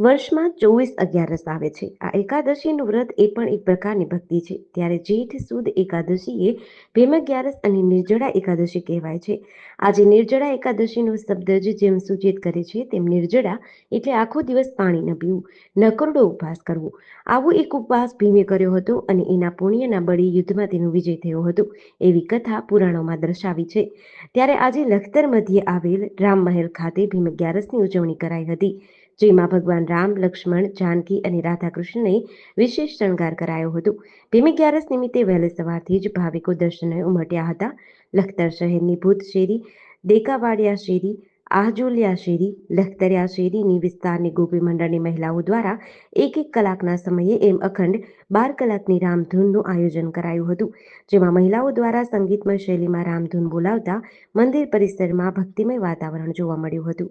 વર્ષમાં ચોવીસ અગિયારસ આવે છે. આ એકાદશીનું વ્રત એ પણ એક પ્રકારની ભક્તિ છે. ત્યારે જેઠ, સુદ એકાદશી એ ભીમ અગિયારસ અને નિર્જળા એકાદશી કહેવાય છે. આજે નિર્જળા એકાદશીનો શબ્દ જ જેમ સૂચિત કરે છે, તેમ નિર્જળા એટલે આખો દિવસ પાણી ન પીવું નકરડો ઉપવાસ કરવો. આવો એક ઉપવાસ ભીમે કર્યો હતો અને એના પુણ્યના બળી યુદ્ધમાં તેનો વિજય થયો હતો. એવી કથા પુરાણોમાં દર્શાવી છે. ત્યારે આજે લખતર મધ્યે આવેલ રામ મહેલ ખાતે ભીમ અગિયારસની ઉજવણી કરાઈ હતી. જેમાં ભગવાન રામ, લક્ષ્મણ, જાનકી અને રાધાકૃષ્ણને વિશેષ શણગાર કરાયો હતો. ભીમી ગ્યારસ નિમિત્તે વહેલી સવારથી જ ભાવિકો દર્શને ઉમટ્યા હતા. લખતર શહેરની ભૂત શેરી દેકાવાડિયા શેરી, આહજોલિયા શેરી, લખતરિયા શેરીની વિસ્તારની ગોપી મંડળની મહિલાઓ દ્વારા એક એક કલાકના સમયે એમ અખંડ બાર કલાકની રામધૂનનું આયોજન કરાયું હતું, જેમાં મહિલાઓ દ્વારા સંગીતમય શૈલીમાં રામધૂન બોલાવતા મંદિર પરિસરમાં ભક્તિમય વાતાવરણ જોવા મળ્યું હતું.